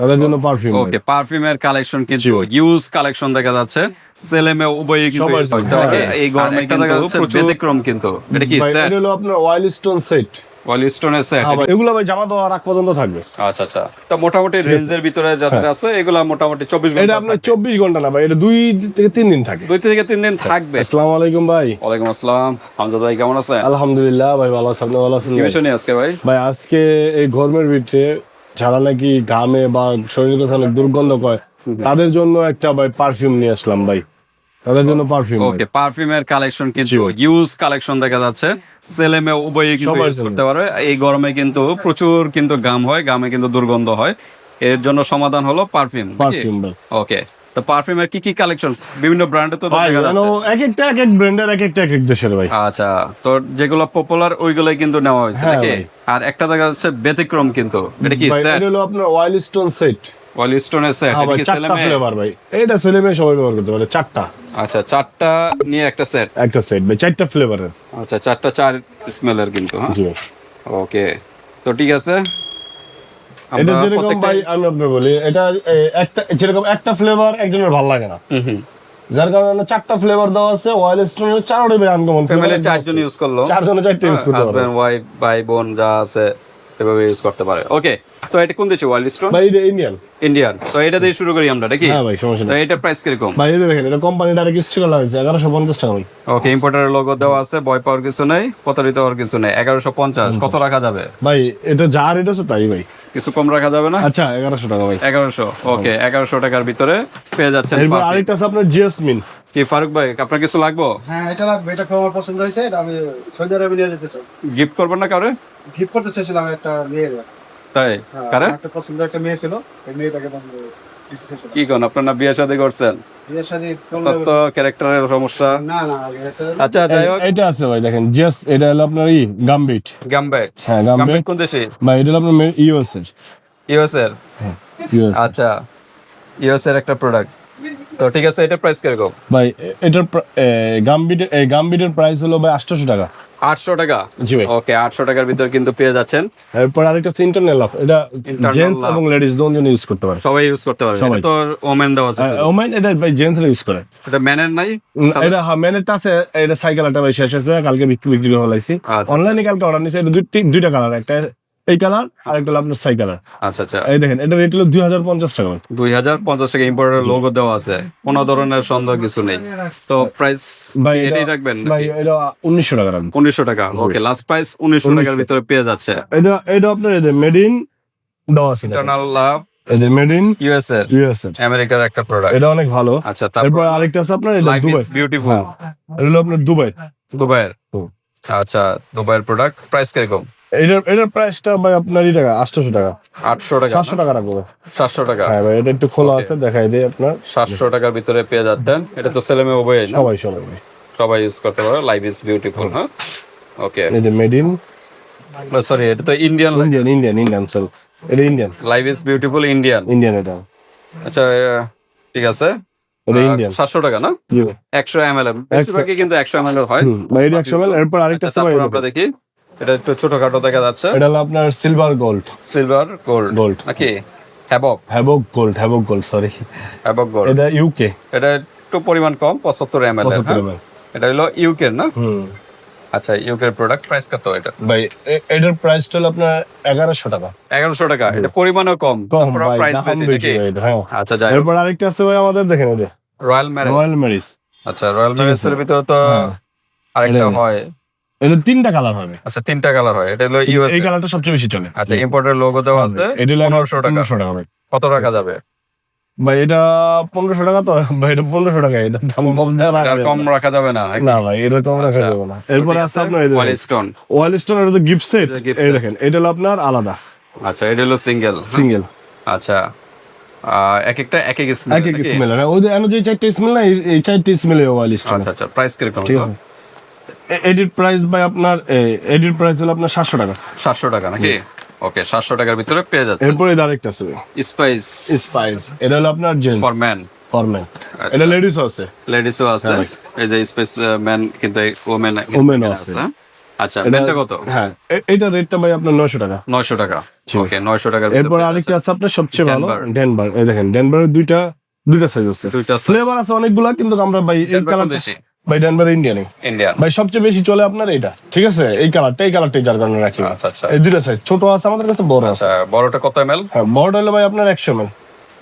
তাদের জন্য perfume okay পারফিউমের কালেকশন কিন্তু ইউজ কালেকশন দেখা যাচ্ছে। ছেলে মেয়ে উভয়ই কিন্তু। হ্যাঁ। এই গরমে কিন্তু ব্যতিক্রম কিন্তু। এটা কি এটা হলো আপনার ওয়াইল স্টোন সেট এগুলো ভাই জামা দেওয়ার আগ পর্যন্ত থাকবে। আচ্ছা আচ্ছা। তো মোটামুটি রেঞ্জের ভিতরে যাদের আছে এগুলা মোটামুটি চব্বিশ হ্যাঁ। এটা আপনার চব্বিশ ঘণ্টা না ভাই এটা দুই থেকে তিন দিন থাকে। দুই থেকে তিন দিন থাকবে। আসসালামু আলাইকুম ভাই। ওয়ালাইকুম আসসালাম। হামজাদ ভাই কেমন আছেন? আলহামদুলিল্লাহ ভাই ভালো আছেন ভালো আছেন ভাই? আজকে ভাই? ভাই আজকে এই গরমের ভিতরে যারা নাকি ঘামে বা শরীরের কাছে অনেক দুর্গন্ধ করে তাদের জন্য একটা ভাই পারফিউম নিয়ে আসলাম ভাই। তাদের জন্য পারফিউম ওকে পারফিউমের কালেকশন কিন্তু ইউজ কালেকশন দেখা যাচ্ছে। ছেলে মেয়ে উভয়ই কিন্তু ইউজ করতে পারে এই গরমে কিন্তু প্রচুর কিন্তু গাম হয় গামে কিন্তু দুর্গন্ধ হয়। এর জন্য সমাধান হলো পারফিউম পারফিউম ওকে তো পারফিউমের কি কি কালেকশন বিভিন্ন ব্র্যান্ডে তো যাচ্ছে। এক একটা এক এক ব্র্যান্ডের এক একটা এক এক দেশের ভাই। আচ্ছা তো যেগুলো পপুলার ওইগুলোই কিন্তু নেওয়া হয়েছে হ্যাঁ, নাকি? আর একটা দেখা যাচ্ছে ব্যতিক্রম কিন্তু। এটা কি এটা হলো আপনার ওয়াইল স্টোন সেট ওয়ালিস্টোনের সেট হ্যাঁ এটা কি ছেলে ফ্লেভার ভাই। এটা ছেলে মেয়ে সবাই ব্যবহার করতে পারে চারটা। আচ্ছা চারটা নিয়ে একটা সেট একটা সেট ভাই চারটা ফ্লেভারের আচ্ছা চারটা চার স্মেলের কিন্তু হ্যাঁ? ওকে তো ঠিক আছে। এটা যেরকম ভাই আমি বলি এটা একটা যেরকম একটা ফ্লেভার একজনের ভালো লাগে না। যার কারণে চারটা ফ্লেভার দেওয়া আছে ওয়াইল স্টোনের চারোটাই ভাই আনকমন ফ্যামিলির চারজন ইউজ করল। চারজনে চারটা ইউজ করতে হাজবেন্ড ওয়াইফ ভাই বোন যা আছে এভাবে ইউজ করতে পারে। ওকে তো এটা কোন দেশে ওয়াইল্ড স্টোন ভাই এটা ইন্ডিয়ান ইন্ডিয়ান তো এটা দিয়ে শুরু করি আমরা নাকি? হ্যাঁ ভাই সমস্যা তো এটা প্রাইস কীরকম? ভাই এটা দেখেন এটা কোম্পানি ডাইরেক্ট স্টিকার লাগাইছে এগারোশো পঞ্চাশ টাকা ভাই। ওকে ইম্পোর্টারের লোগো দেওয়া আছে ভয় পাওয়ার কিছু নেই প্রতারিত হওয়ার কিছু নেই এগারোশো পঞ্চাশ কত রাখা যাবে? ভাই এটা যা রেট আছে তাই ভাই। কিছু কম রাখা যাবে না? আচ্ছা এগারোশো টাকা ভাই। এগারোশো ওকে এগারোশো টাকার ভিতরে পেয়ে যাচ্ছেন এরপর আরেকটা আছে আপনার জেসমিন। কি ফারুক ভাই আপনার কিছু লাগবো? হ্যাঁ এটা লাগবে এটা খুব আমার পছন্দ হয়েছে এটা আমি সৌদি আরবে নিয়ে যেতে চাই। গিফট করবেন না কাউরে? গিফট করতে চাইছিলাম একটা মেয়ে তাই? হ্যাঁ, একটা পছন্দ একটা মেয়ে ছিল ওই মেয়েটাকে কি কোন? আপনার না বিয়ে শাদী করছেন? তো ক্যারেক্টারের সমস্যা। না না এটা আচ্ছা যাই হোক। এটা আছে ভাই দেখেন জাস্ট এটা হলো আপনার ই গাম্বিট গামবেট হ্যাঁ গামবিট কোন দেশে? ভাই এটা হলো আপনার ইউএস এর। ইউএস এর? আচ্ছা ইউএস এর একটা প্রোডাক্ট তো ঠিক আছে এটা প্রাইস কীরকম? ভাই এটার গামবিটের গামবিটের প্রাইস হলো ভাই আটশোশো টাকা। আটশো টাকা? জি ভাই। ওকে আটশো টাকার ভিতর কিন্তু পেয়ে যাচ্ছেন। এরপর আরেকটা হচ্ছে ইন্টারনাল অফ এটা জেন্টস এবং লেডিস দুজন ইউজ করতে পারে। সবাই ইউজ করতে পারবে। সবাই। তো ওমেন দেওয়া আছে। ওমেন এটা ভাই জেন্টসরা ইউজ করে। এটা ম্যানের নাই? এটা হ্যাঁ ম্যানেরটা আছে এটা সাইকেল একটা ভাই শেষ হয়েছে কালকে বিক্রি বিক্রি করে ফেলাইছি। আচ্ছা। অনলাইনে কালকে অর্ডার নিয়েছে এটা দুইটা কালার একটা এই কালার আর একটা হলো আপনার সাই কালার। আচ্ছা আচ্ছা। এই দেখেন এটা রেট হলো দুই হাজার পঞ্চাশ টাকা দুই হাজার পঞ্চাশ টাকা ইম্পোর্টার লোগো দেওয়া আছে। কোনো ধরনের সন্দেহ কিছু নেই। তো প্রাইস ভাই এটাই রাখবেন ভাই এটা উনিশশো টাকা রাখবেন। উনিশশো টাকা ওকে লাস্ট প্রাইস উনিশশো টাকার ভিতরে পেয়ে যাচ্ছে। এটা এটা আপনার এদের মেড ইন দেওয়া আছে। Eternal Love made in US এর ইউএস আমেরিকার একটা প্রোডাক্ট এটা অনেক ভালো। আচ্ছা তারপর আরেকটা আছে আপনার এটা দুবাই বিউটিফুল এটা হলো আপনার দুবাই দুবাইয়ের আচ্ছা দুবাইয়ের প্রোডাক্ট প্রাইস কীরকম? এটার এটার প্রাইসটা ভাই আপনার ই টাকা আটশোশো টাকা। আটশো টাকা সাতশো টাকা রাখব সাতশো টাকা? হ্যাঁ ভাই এটা একটু খোলা আছে দেখাই দিই আপনার। সাতশো টাকার ভিতরে পেয়ে যাচ্ছেন। এটা তো ছেলে মেয়ে উভয় সবাই সবাই ভাই। সবাই ইউজ করতে পারে। লাইফ ইজ বিউটিফুল হ্যাঁ? ওকে এই যে মেড ইন সরি এটা তো Indian Indian Indian Indian sorry এটা Indian life is beautiful Indian Indian এটা। আচ্ছা ঠিক আছে। ইন্ডিয়ান সাতশো টাকা না। একশো এম এল বেশিরভাগই কিন্তু একশো এম এল হয়। এরপর আরেকটা আচ্ছা আমরা দেখি। এটা একটু ছোটখাটো দেখা যাচ্ছে। এটা হলো আপনার silver gold silver gold gold নাকি Havoc Havoc gold Havoc gold sorry Havoc gold এটা ইউকে এটা একটু পরিমাণ কম পঁচাত্তর এম এল এটা হলো ইউকের না? হুম। আচ্ছা ইউকের প্রোডাক্ট প্রাইস কত এটা? ভাই এটার প্রাইসটা হলো আপনার এগারোশো টাকা। এগারোশো টাকা। এটা পরিমাণও কম। এটা, হ্যাঁ। আচ্ছা যাই এরপর আরেকটা আছে ভাই আমাদের দেখেন রয়্যাল ম্যারেজ রয়্যাল ম্যারিজ আচ্ছা রয়্যাল ম্যারেজের ভিতরে তো হ্যাঁ। আরেকটা হয়। এটা তিনটা কালার হবে। আচ্ছা তিনটা কালার হয়। এটা হলো ইউএস এই কালারটা সবচেয়ে বেশি চলে। আচ্ছা ইম্পোর্টের লোগো দেওয়া আছে এটা হলো পনেরোশো টাকা। পনেরোশো টাকা ভাই কত টাকা যাবে? ভাই এটা পনেরোশো টাকা তো? ভাই এটা পনেরোশো টাকা। এটা দাম কম দেওয়া রাখা আর যাবে কম রাখা যাবে না না ভাই এরকম রাখা আচ্ছা। যাবে না। এরপরে আছে আপনার ওয়াল স্টোন ওয়াল স্টোন এটা তো গিফট সেট এই দেখেন এটা হলো আপনার আলাদা। আচ্ছা এটা হলো সিঙ্গেল সিঙ্গেল আচ্ছা। আহ, এক একটা এক এক স্মেল এক এক স্মেল ওই চারটে স্মেল না এই- এই চারটে স্মেলে ওয়াল স্টোন আচ্ছা আচ্ছা প্রাইস কীরকম ঠিক আছে। এডিট প্রাইস ভাই আপনার এডিট প্রাইস হলো আপনার সাতশো টাকা। সাতশো টাকা নাকি? ওকে সাতশো টাকার ভিতরে পেয়ে যাচ্ছে এরপরে আরেকটা আছে স্পাইস স্পাইস এটা হলো আপনার gents for man for man এটা লেডিস আছে। লেডিসও আছে। হ্যাঁ, এই যে স্পেস ম্যান কিন্তু ওমেন Women ও আছে। আচ্ছা এটা- মেনটা কত? হ্যাঁ এ- এইটা রেটটা ভাই আপনার নয়শো টাকা। নয়শো টাকা। ওকে নয়শো টাকার এরপর আরেকটা আছে আপনার সবচেয়ে ভালো। ডেনভার এই দেখেন ডেনভারের দুইটা দুইটা সাইজ আছে। দুইটা ফ্লেভার আছে অনেকগুলা কিন্তু আমরা ভাই এই কালার ভাই ডেনভার ইন্ডিয়ানে ইন্ডিয়ান ভাই সবচেয়ে বেশি চলে আপনার এইটা ঠিক আছে? এই কালারটা এই কালারটাই যার কারণে রাখি। আচ্ছা আচ্ছা। এই দুইটা সাইজ ছোট আছে আমাদের কাছে বড় আছে। আচ্ছা বড়টা কত এম এল হ্যাঁ বড় হলে ভাই আপনার একশো মেল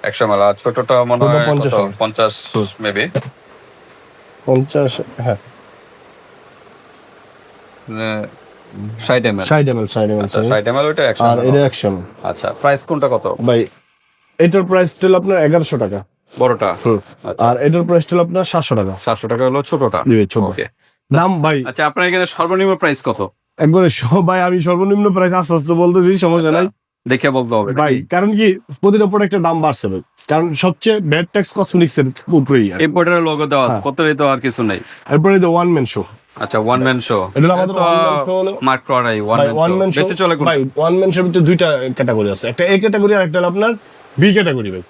একশো এম এল আর ছোটটা মনে হয় কত? 50 পঞ্চাশ মেবি পঞ্চাশ হ্যাঁ। ষাট এম এল ষাট এম এল ষাট এম আচ্ছা ষাট এম এল ওইটা একশো আর এটা একশো এমএল আচ্ছা প্রাইস কোনটা কত? ভাই এটার প্রাইস হলো আপনার এগারোশো টাকা। বড়টা? আচ্ছা। আর এটার প্রাইস হলো আপনার সাতশো টাকা। সাতশো টাকা হলো ছোটটা? ছোট। দাম ভাই আচ্ছা আপনার এখানে সর্বনিম্ন প্রাইস কত? একবারে সবাই আমি সর্বনিম্ন প্রাইস আস্তে আস্তে বলতেছি সমস্যা নাই। দেখে বলতে হবে ভাই কারণ কি প্রতিটা প্রোডাক্টের দাম বাড়ছে ভাই। কারণ সবচেয়ে ব্যাড ট্যাক্স কসমেটিক্স এর উপরেই। ইম্পোর্টারের লোগো দেওয়া হ্যাঁ। তো আর কিছু নেই। এরপরে যে ওয়ান ম্যান শো আচ্ছা ওয়ান ম্যান শো এটা আমাদের মার্ক করাই ওয়ান ম্যান ম্যান শো বেশি চলে ভাই ওয়ান ম্যান শোর ভিতরে দুইটা ক্যাটাগরি আছে। একটা এ ক্যাটাগরি আর একটা হলো আপনার বি ক্যাটাগরি ভাই।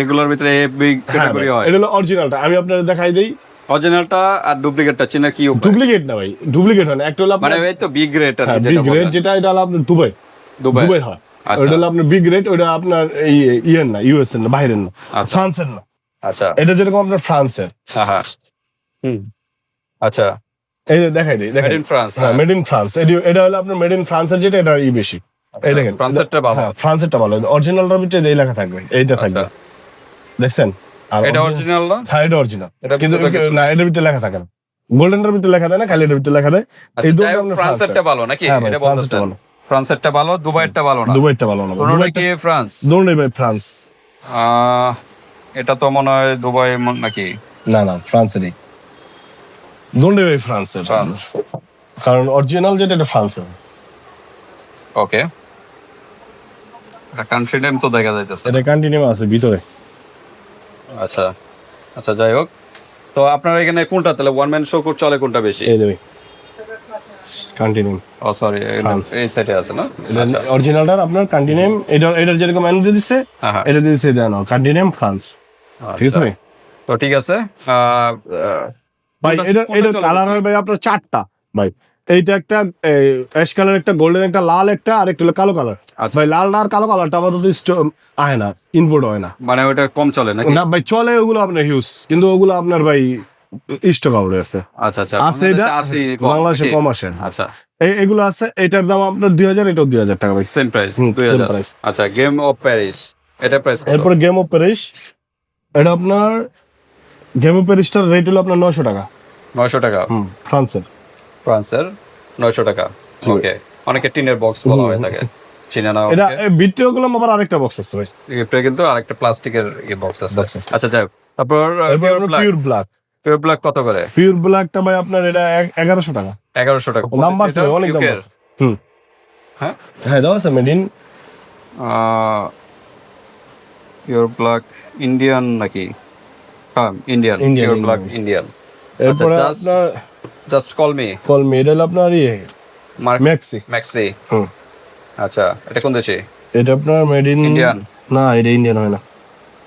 এগুলোর ভিতরে এ বিগ হ্যাঁ ক্যাটাগরি হয়। এটা হলো অরিজিনালটা আমি আপনাদের দেখাই দেই। অরিজিনালটা আর ডুপ্লিকেটটা চিনা কি উপায়? ডুপ্লিকেট না ভাই ডুপ্লিকেট হয় না। একটা হলো মানে আপনার এই তো বিগ রেট আর যেটা বিগ রেট যেটা এটা হলো আপনার দুবাই। দুবাই। দুবাই হয়। আচ্ছা। ওটা হলো আপনার বিগ রেট ওটা আপনার এই ইয়ের না ইউএস এর না বাইরের না আচ্ছা। ফ্রান্সের না। আচ্ছা। এটা যেরকম আপনার ফ্রান্সের। হ্যাঁ হ্যাঁ। হুম। আচ্ছা। এই দেখাই দিই মেড দেখেন ইন ফ্রান্স হ্যাঁ মেড ইন ফ্রান্স এটা হলো আপনার মেড ইন ফ্রান্সের যেটা এটা ই বেশি। এই দেখেন ফ্রান্সেরটা ভালো। হ্যাঁ ফ্রান্সেরটা ভালো। অরিজিনালটার ভিতরে এই লেখা থাকবে এইটা থাকবে। আচ্ছা। দেখছেন? আর এটা অরিজিনাল না? হ্যাঁ এটা অরিজিনাল এটা কিন্তু না এটার ভিতরে লেখা থাকে না। গোল্ডেনটার ভিতরে লেখা থাকে না খালি এটার ভিতরে লেখা থাকে আচ্ছা এই দুটো ফ্রান্সেরটা ভালো নাকি? হ্যাঁ এটা বলতেছেন। ফ্রান্সেরটা ভালো দুবাইয়েরটা ভালো না? দুবাইটা ভালো না। দুবাইটা কি ফ্রান্স? দোনোটাই ভাই ফ্রান্স। এটা তো মনে হয় দুবাই নাকি? না না ফ্রান্সেরই। দোনোটাই ভাই ফ্রান্সের। ফ্রান্স। কারণ অরিজিনাল যেটা এটা ফ্রান্সের। ওকে। কান্ট্রি নেম তো দেখা যাইতেছে এটা কন্টিনিউ আছে ভিতরে। আচ্ছা আচ্ছা যাই হোক। তো আপনার এখানে কোনটা? তাহলে ওয়ান ম্যান শো চলে কোনটা বেশি? এই দেবে কন্টিনিউ ও সরি এই সাইডে আছে না? আচ্ছা। অরিজিনালটার আপনার কন্টিনিউ এটা এটার যেরকম এনার্জি দিচ্ছে হ্যাঁ হ্যাঁ। এটা দিচ্ছে দেন কন্টিনিউ ফ্রান্স ঠিক আছে আচ্ছা। তো ঠিক আছে ভাই এটা এটা কালার? হয় ভাই আপনার চারটা ভাই। এইটা একটা অ্যাশ কালার একটা গোল্ডেন একটা লাল একটা আর একটা কালো কালার আচ্ছা। ভাই লাল আর কালো কালারটা স্টো- আয় না ইনপুট হয় না। মানে ওটা কম চলে নাকি? না ভাই চলে ওগুলো আপনার হিউজ কিন্তু ওগুলো আপনার ভাই স্টক আউট আছে। আচ্ছা আচ্ছা। আছে এটা বাংলাদেশে কম। আসে। আচ্ছা। এগুলো আছে এটার দাম আপনার দুই হাজার এটাও দুই হাজার টাকা ভাই। সেম প্রাইস দুই হাজার। আচ্ছা গেম অফ প্যারিস এটা প্রাইস এরপরে গেম অফ প্যারিস এটা আপনার গেম অফ প্যারিসটার রেট হলো আপনার নশো টাকা। নয়শো টাকা। হুম ফ্রান্সের। ফ্রান্সের নয়শো টাকা। ওকে অনেকে টিনের বক্স বলা হয়ে থাকে চিনে না এটা ভিডিও গুলো আবার আরেকটা বক্স আছে ভাই। এটা কিন্তু আরেকটা প্লাস্টিকের বক্স আছে। আচ্ছা যাই তারপর পিওর ব্ল্যাক পিওর ব্ল্যাক কত করে? পিওর ব্ল্যাকটা ভাই আপনার এটা এগারোশো টাকা। এগারোশো টাকা। এটা অনেক UK হুম। হ্যাঁ? হ্যাঁ দাও আছে made in pure black Indian নাকি? হ্যাঁ ইন্ডিয়ান পিওর ব্ল্যাক ইন্ডিয়ান এরপরে আপনার just call me call me এটা হলো আপনার ইয়ে। ম্যাক্সি ম্যাক্সি হুম। আচ্ছা এটা কোন দেশে? এটা আপনার মেড ইন Indian? না এটা ইন্ডিয়ান হয় না।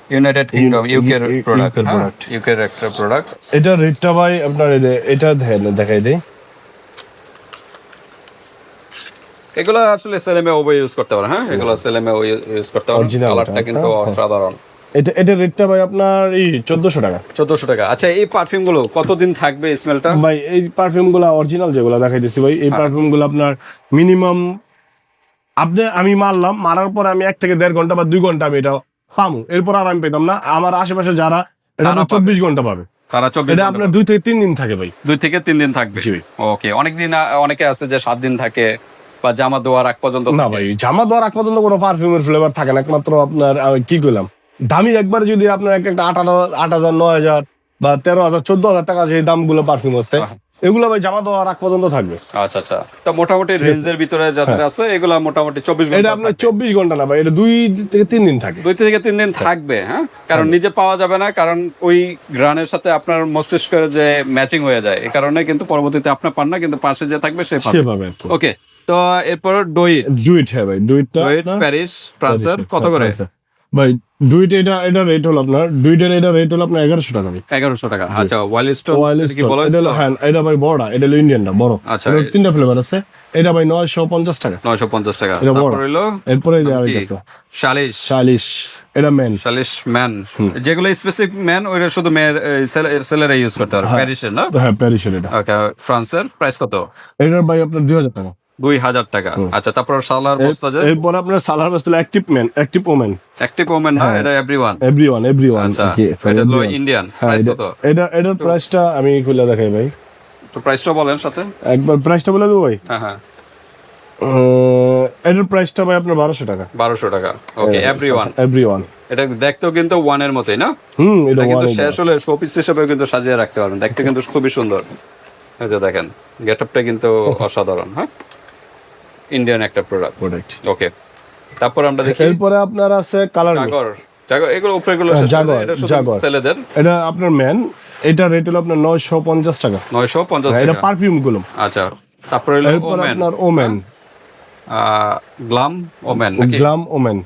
ইউনাইটেড কিংডম ইউকের U- প্রোডাক্ট product। ইউকের একটা প্রোডাক্ট এটা রেটটা ভাই আপনার এটা দেখাই দেই। এগুলো আসলে সেলেমে ওবে ইউজ করতে পারে হ্যাঁ? এগুলো সেলেমে ইউজ করতে পারে। Original কালারটা কিন্তু হ্যাঁ। অসাধারণ। এটা এটা রেটটা ভাই আপনার এই চোদ্দশো টাকা। চোদ্দশো টাকা। আচ্ছা এই পারফিউমগুলো কতদিন থাকবে স্মেলটা ভাই এই পারফিউমগুলা অরিজিনাল যেগুলো দেখাইতেছি ভাই এই পারফিউমগুলো আপনার মিনিমাম আপনি আমি মারলাম মারার পরে আমি এক থেকে দেড় ঘণ্টা বা দুই ঘণ্টা আমি এটা পামু। এরপর আর আমি পেতাম না। আমার আশেপাশে যারা এটা তারা পাবে। চব্বিশ ঘণ্টা পাবে। তারা চব্বিশ এটা আপনার দুই থেকে তিন দিন থাকে ভাই। দুই থেকে তিন দিন থাকবে। জি। ওকে অনেক দিন আ- অনেকে আছে যে সাত দিন থাকে বা জামা দেওয়ার আগ পর্যন্ত না থাকে। ভাই জামা দেওয়ার আগ পর্যন্ত কোনো পারফিউমের ফ্লেভার থাকে না। একমাত্র আপনার আহ, কি করলাম দামি একবার যদি আপনার এক একটা আট হাজার আট হাজার নয় হাজার বা তেরো হাজার চোদ্দ হাজার টাকা যে দামগুলো পারফিউম আছে হ্যাঁ। এগুলো ভাই জামা দেওয়ার আগ পর্যন্ত থাকবে। আচ্ছা আচ্ছা। তো মোটামুটি রেঞ্জের ভিতরে যাদের আছে এগুলা মোটামুটি চব্বিশ হ্যাঁ। এটা আপনার চব্বিশ ঘণ্টা না ভাই এটা দুই থেকে তিন দিন থাকে। দুই থেকে তিন দিন থাকবে হ্যাঁ? কারণ নিজে পাওয়া যাবে না কারণ ওই গ্রানের সাথে আপনার মস্তিষ্কের যে ম্যাচিং হয়ে যায় এই কারণে কিন্তু পরবর্তীতে আপনার পান না কিন্তু পাশে যে থাকবে সে পাবে। সেভাবে ওকে তো এরপর ডই ডুইট হ্যাঁ ভাই ডুইটটা ডুইট প্যারিস ফ্রান্সের কত করে? ভাই দুইটা এটা এটা রেট হলো আপনার দুইটার এটা রেট হলো আপনার এগারোশো টাকা এগারোশো টাকা। আচ্ছা ওয়াইল্ড স্টোন ওয়াইল্ড কি বলা এটা হয়েছিল? হলো হ্যাঁ এটা ভাই বড়টা এটা হলো ইন্ডিয়ানটা বড়। আচ্ছা, তিনটা ফ্লেভার আছে এটা ভাই নয়শো পঞ্চাশ টাকা। নয়শো পঞ্চাশ টাকা। এটা বড়। হইল এরপরে আছে। শালিশ। এটা মেন শালিশ ম্যান যেগুলো স্পেসিফিক ম্যান ওইটা শুধু মেয়ের ছেলেরা ইউজ করতে পারে প্যারিসের না? হ্যাঁ প্যারিসের এটা। ওকে ফ্রান্সের প্রাইস কত? এটার ভাই আপনার দুই হাজার টাকা। দুই হাজার টাকা। আচ্ছা তারপর সালার বস্তা যে? এরপরে আপনার সালার আসলে active man active women active women না এটা everyone everyone everyone আচ্ছা এটা ইন্ডিয়ান প্রাইস এটা কত? এটা এটার প্রাইসটা আমি খুলে দেখাই ভাই। তো প্রাইসটা বলেন সাথে। একবার প্রাইসটা বলে দেবো ভাই? হ্যাঁ হ্যাঁ। এটার প্রাইসটা ভাই আপনার বারোশো টাকা। বারোশো টাকা। Okay everyone everyone এটা দেখতেও কিন্তু ওয়ানের মতোই না? হুম এটা কিন্তু শেষ হলে শোপিস হিসেবে কিন্তু সাজিয়ে রাখতে পারবেন। দেখতে কিন্তু খুবই সুন্দর। এই যে দেখেন গেটআপটা কিন্তু অসাধারণ হ্যাঁ? ইন্ডিয়ান একটা প্রোডাক্ট প্রোডাক্ট ওকে তারপর আমরা দেখি এরপরে আপনার আছে কালার জাগর। জাগর এগুলো উপরে গুলো হ্যাঁ, জাগর, জাগর। ছেলেদের এটা আপনার ম্যান এটা রেট হলো আপনার নয়শো পঞ্চাশ টাকা। নয়শো পঞ্চাশ এটা পারফিউমগুলো। আচ্ছা তারপরে হলো ওমেন আপনার ওমেন গ্লাম ওমেন নাকি? গ্লাম ওমেন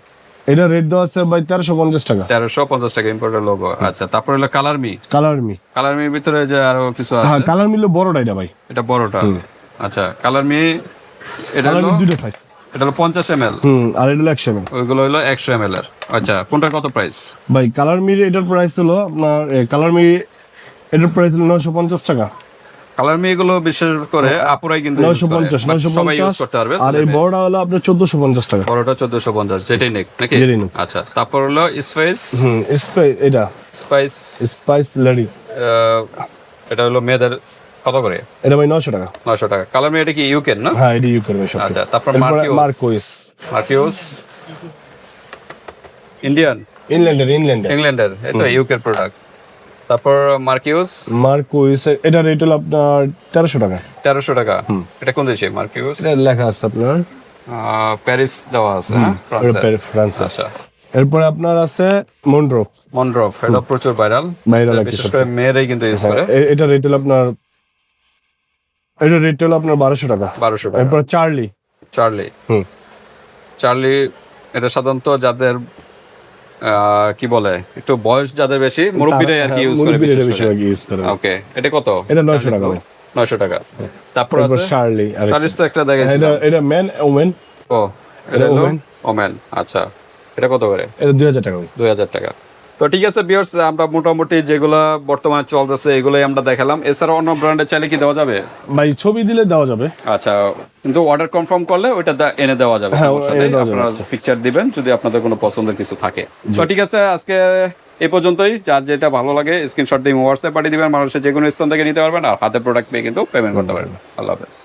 এটা রেট দেওয়া আছে ভাই তেরোশো পঞ্চাশ টাকা। তেরোশো পঞ্চাশ টাকা ইম্পোর্টের লোগো আচ্ছা তারপরে হলো colour me colour me colour Mir ভিতরে যে আরও কিছু হ্যাঁ আছে কালার মিলে বড়টা এটা ভাই। এটা বড়টা। আচ্ছা কালার মি এটা হলো দুটো সাইজ এটা হলো পঞ্চাশ এম এল হুম আর এটা হলো একশো এমএল ওইগুলো হলো একশো এম এর। আচ্ছা কোনটার কত প্রাইস ভাই কালার মির এটার প্রাইস হলো আপনার কালার মি এটার প্রাইস হলো নয়শো পঞ্চাশ টাকা। কালার মি এগুলো বিশেষ করে আপুরাই কিন্তু নয়শো পঞ্চাশ নয়শো সবাই ইউজ করতে পারবে আর এই বড়টা হলো আপনার চোদ্দশো পঞ্চাশ টাকা। বড়টা চোদ্দশো পঞ্চাশ যেটাই নেক নাকি? যেটাই নিক। আচ্ছা তারপর হলো স্পাইস স্প্রাই এটা। স্পাইস স্পাইস লেডিস এটা হলো মেয়েদের কত করে? এটা ভাই নয়শো টাকা। নয়শো টাকা। কালার মি এটা কি ইউকেন না? হ্যাঁ এটা ইউ করবে সব আচ্ছা তারপর ইন্ডিয়ান ইংল্যান্ডের ইংল্যান্ডের ইংল্যান্ডের এই তো ইউকের প্রোডাক্ট তারপর এটা রেট হলো আপনার তেরোশো টাকা। তেরোশো টাকা। এটা কোন দেশে মার্কিউস এটা লেখা আছে আপনার। প্যারিস দেওয়া আছে হ্যাঁ? ফ্রান্স আচ্ছা। এরপরে আপনার আছে মন্ড্রো মন্ড্রফ এটা প্রচুর ভাইরাল বিশেষ করে মেয়েরাই কিন্তু ইউজ করে। এটা রেট হলো আপনার এটা রেট হলো আপনার বারোশো টাকা। বারোশো টাকা। এরপর চার্লি চার্লি হুম। চার্লি এটা সাধারণত যাদের কি বলে একটু বয়স যাদের বেশি মুরব্বীরাই আর কি ইউজ করে বেশি ইউজ করে। ওকে এটা কত? এটা 900 টাকা ভাই। নয়শো টাকা। তারপর আছে? চার্লি আর চার্লিস তো একটা দেখাইছিল এটা এটা ম্যান ওমেন ও এটা ওমেন। ওমেন আচ্ছা। এটা কত করে? এটা দুই হাজার টাকা ভাই। দুই হাজার টাকা। তো ঠিক আছে বিয়ার্স আমরা মোটামুটি যেগুলা বর্তমানে চলতেছে এগুলোই আমরা দেখালাম। এছাড়া অন্য ব্র্যান্ডের চাইলে কি দেওয়া যাবে? ভাই ছবি দিলে দেওয়া যাবে। আচ্ছা কিন্তু অর্ডার কনফার্ম করলে ওইটা এনে দেওয়া যাবে হ্যাঁ, দেওয়া যাবে, আপনারা পিকচার দিবেন যদি আপনাদের কোনো পছন্দের কিছু থাকে। তো ঠিক আছে আজকে এ পর্যন্তই। যার যেটা ভালো লাগে স্ক্রিনশট দিয়ে হোয়াটসঅ্যাপ পাঠিয়ে দিবেন। মানুষের যে কোনো স্থান থেকে নিতে পারবেন। আর হাতে প্রোডাক্ট পেয়ে কিন্তু পেমেন্ট করতে পারবেন। আল্লাহ হাফেজ।